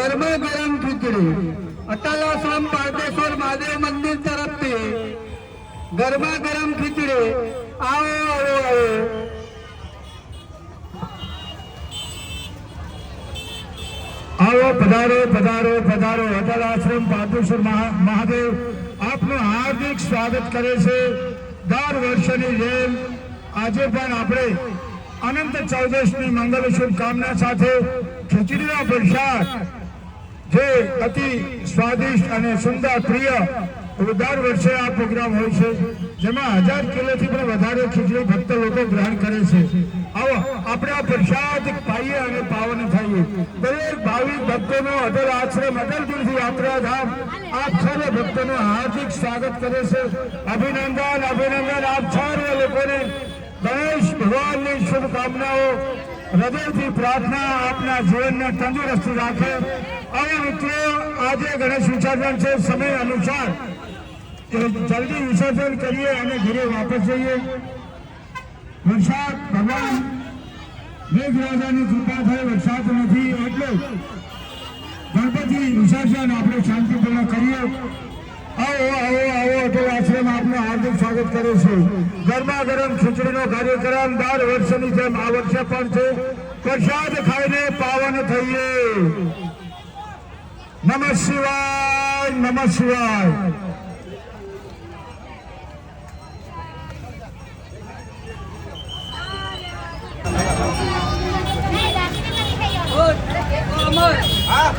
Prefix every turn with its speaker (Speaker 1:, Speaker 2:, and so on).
Speaker 1: ગરમા ગરમ ખીચડી. અટલ આશ્રમ પાર્ટેશ્વર મહાદેવ મંદિર તરફથી ગરમા ગરમ ખીચડી. આવો આવો આવો.
Speaker 2: આવો, પધારો પધારો પધારો. અટલ આશ્રમ પારદેશ્વર મહા- મહાદેવ આપનું હાર્દિક સ્વાગત કરે છે. દર વર્ષની જેમ આજે પણ આપણે અનંત ચૌદશની મંગલ શુભકામના સાથે ખીચડીનો પ્રસાદ જે અતિ સ્વાદિષ્ટ અને સુંદર પ્રિય દર વર્ષે આ પ્રોગ્રામ હોય છે. જેમાં હજાર કિલોથી પણ વધારે ખીચડી ભક્ત લોકો ગ્રહણ કરે છે. આવો, આપણે આ પ્રસાદ પાઈએ અને પાવન થઈએ દરેક ભાવિક ભક્તોનો અટલ આશ્રમ, અટલ તીર્થ યાત્રાધામ આપ સર્વ ભક્તોનું હાર્દિક સ્વાગત કરે છે. અભિનંદન અભિનંદન આપ સર્વ લોકોને. ગણેશ ભગવાનની શુભકામનાઓ. હૃદયથી પ્રાર્થના આપના જીવનને તંદુરસ્ત રાખે. અને મિત્રો, આજે ગણેશ વિસર્જન છે. સમય અનુસાર જલ્દી વિસર્જન કરીએ અને ઘરે વાપસ જઈએ. વરસાદ ભગવાન મેઘરાજાની કૃપા થઈ વરસાદ નથી, એટલે ગણપતિ વિસર્જન આપણે શાંતિપૂર્ણ કરીએ. આવો આવો આવો અટલ આશ્રમ આપનું હાર્દિક સ્વાગત કરે છે. ગરમા ગરમ ખીચડીનો કાર્યક્રમ દર વર્ષની જેમ આ વર્ષે પણ છે. પ્રસાદ ખાઈને પાવન થઈએ. નમઃ શિવાય નમઃ શિવાય.
Speaker 3: અમર હા.